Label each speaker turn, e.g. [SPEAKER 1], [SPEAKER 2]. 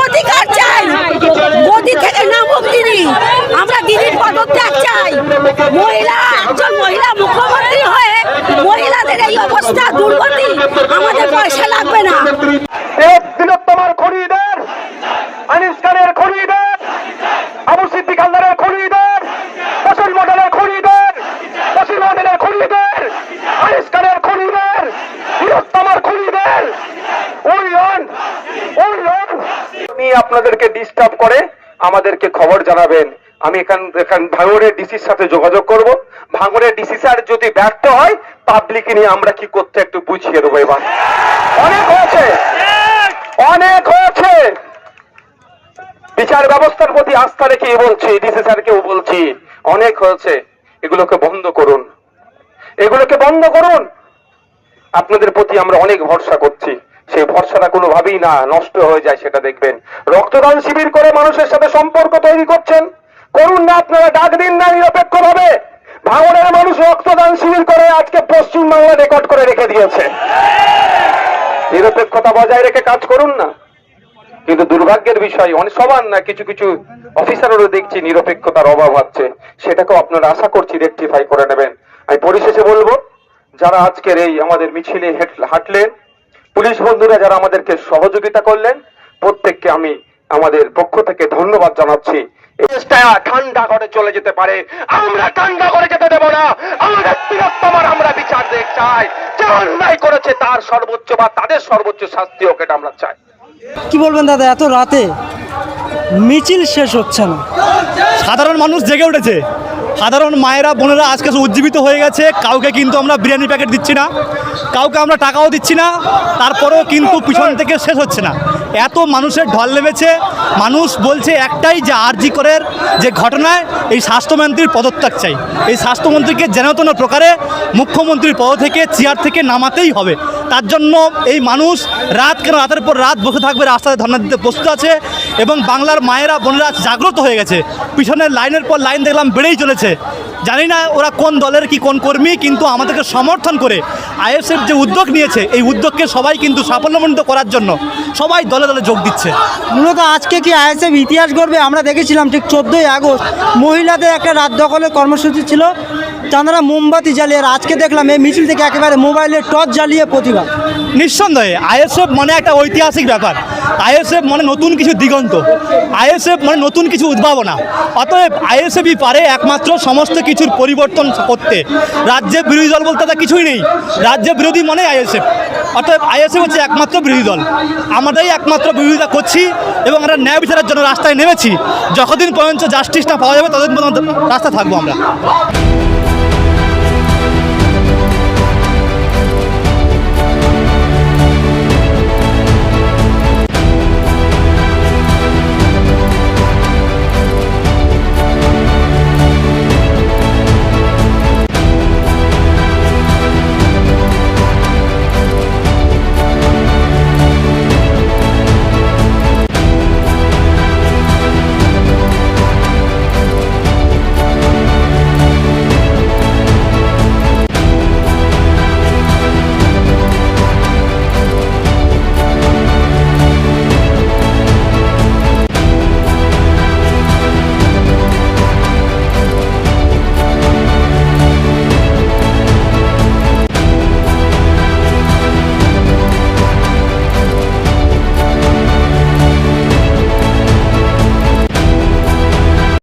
[SPEAKER 1] প্রতিকার চাই। গদি
[SPEAKER 2] থেকে নামুক দিদি আমরা দিদির পদত্যাগ চাই। মহিলা, একজন মহিলা মুখ্যমন্ত্রী হয়ে মহিলাদের এই অবস্থা দুর্গতি আমাদের পয়সা লাগবে না। তোমার খরিদের আনিস খানের আপনাদেরকে ডিস্টার্ব করে, আমাদেরকে খবর জানাবেন। আমি এখান এখান ভাঙড়ের ডিসির সাথে যোগাযোগ করব। ভাঙড়ের ডিসি স্যার যদি ব্যর্থ হয় পাবলিক নিয়ে আমরা কি করতে একটু বুঝিয়ে দেবো এবার। অনেক হয়েছে! অনেক হয়েছে! বিচার ব্যবস্থার প্রতি আস্থা রেখে বলছি ডিসি স্যারকেও বলছি, অনেক হয়েছে। এগুলোকে বন্ধ করুন। এগুলোকে বন্ধ করুন! আপনাদের প্রতি আমরা অনেক ভরসা করছি। সেই ভরসাটা কোনোভাবেই না, নষ্ট হয়ে যায় সেটা দেখবেন। রক্তদান শিবির করে মানুষের সাথে সম্পর্ক তৈরি করছেন। করুন না আপনারা, ডাক দিন না নিরপেক্ষ ভাবে ভাঙনের মানুষ রক্তদান শিবির করে আজকে পশ্চিম বাংলা রেকর্ড করে রেখে দিয়েছে। নিরপেক্ষতা বজায় রেখে কাজ করুন না। কিন্তু দুর্ভাগ্যের বিষয়, অনেক সবার না, কিছু কিছু অফিসারেরও দেখছি নিরপেক্ষতার অভাব হচ্ছে সেটাকেও আপনারা আশা করছি রেকটিফাই করে নেবেন। আমি পরিশেষে বলব, যারা আজকের এই আমাদের মিছিলে হাঁটলেন পুলিশ বন্ধুরা যারা আমাদেরকে সহযোগিতা করলেন প্রত্যেককে আমি আমাদের পক্ষ থেকে ধন্যবাদ জানাচ্ছি। ঠান্ডা করে চলে যেতে পারে। আমরা ঠান্ডা করে যেতে দেব না। আমাদের তিরোত্তমার আমরা বিচার দেখতে চাই। যে অন্যায় করেছে তার সর্বোচ্চ বা তাদের সর্বোচ্চ শাস্তি হোক এটা আমরা চাই।
[SPEAKER 3] কি বলবেন দাদা এত রাতে মিছিল শেষ হচ্ছে না।
[SPEAKER 4] সাধারণ মানুষ জেগে উঠেছে। সাধারণ মায়েরা, বোনেরা আজকে উজ্জীবিত হয়ে গেছে। কাউকে কিন্তু আমরা বিরিয়ানি প্যাকেট দিচ্ছি না। কাউকে আমরা টাকাও দিচ্ছি না। তারপরেও কিন্তু পিছন থেকে শেষ হচ্ছে না। এত মানুষের ঢল নেমেছে। মানুষ বলছে একটাই যে আরজি করের যে ঘটনায় এই স্বাস্থ্যমন্ত্রীর পদত্যাগ চাই। এই স্বাস্থ্যমন্ত্রীকে যেন প্রকারে মুখ্যমন্ত্রীর পদ থেকে, চেয়ার থেকে নামাতেই হবে। তার জন্য এই মানুষ রাত কেন? রাতের পর রাত বসে থাকবে, রাস্তায় ধর্ণা দিতে প্রস্তুত আছে এবং বাংলার মায়েরা, বোনেরা জাগ্রত হয়ে গেছে। পিছনের লাইনের পর লাইন দেখলাম বেড়েই চলেছে। জানি না ওরা কোন দলের কি কোন কর্মী, কিন্তু আমাদেরকে সমর্থন করে আইএসএফ যে উদ্যোগ নিয়েছে, এই উদ্যোগকে সবাই কিন্তু সাফল্যমণ্ডিত করার জন্য সবাই দলে দলে যোগ দিচ্ছে।
[SPEAKER 3] মূলত আজকে কি আইএসএফ ইতিহাস গড়বে? আমরা দেখেছিলাম ঠিক চোদ্দোই আগস্ট মহিলাদের একটা রাত দখলের কর্মসূচি ছিল। তাঁরা মোমবাতি জ্বালিয়ে আজকে দেখলাম এই মিছিল থেকে একেবারে মোবাইলের টর্চ জ্বালিয়ে প্রতিবাদ।
[SPEAKER 4] নিঃসন্দেহে, আইএসএফ মানে একটা ঐতিহাসিক ব্যাপার। আইএসএফ মানে নতুন কিছু দিগন্ত। আইএসএফ মানে নতুন কিছু উদ্ভাবনা। অতএব আইএসএফই পারে একমাত্র সমস্ত কিছুর পরিবর্তন করতে। রাজ্যে বিরোধী দল বলতে তা কিছুই নেই। রাজ্যে বিরোধী মানে আইএসএফ। অতএব আইএসএফ হচ্ছে একমাত্র বিরোধী দল। আমরাই একমাত্র বিরোধিতা করছি এবং আমরা ন্যায় বিচারের জন্য রাস্তায় নেমেছি। যতদিন পর্যন্ত জাস্টিস না পাওয়া যাবে, ততদিন পর্যন্ত রাস্তায় থাকব আমরা।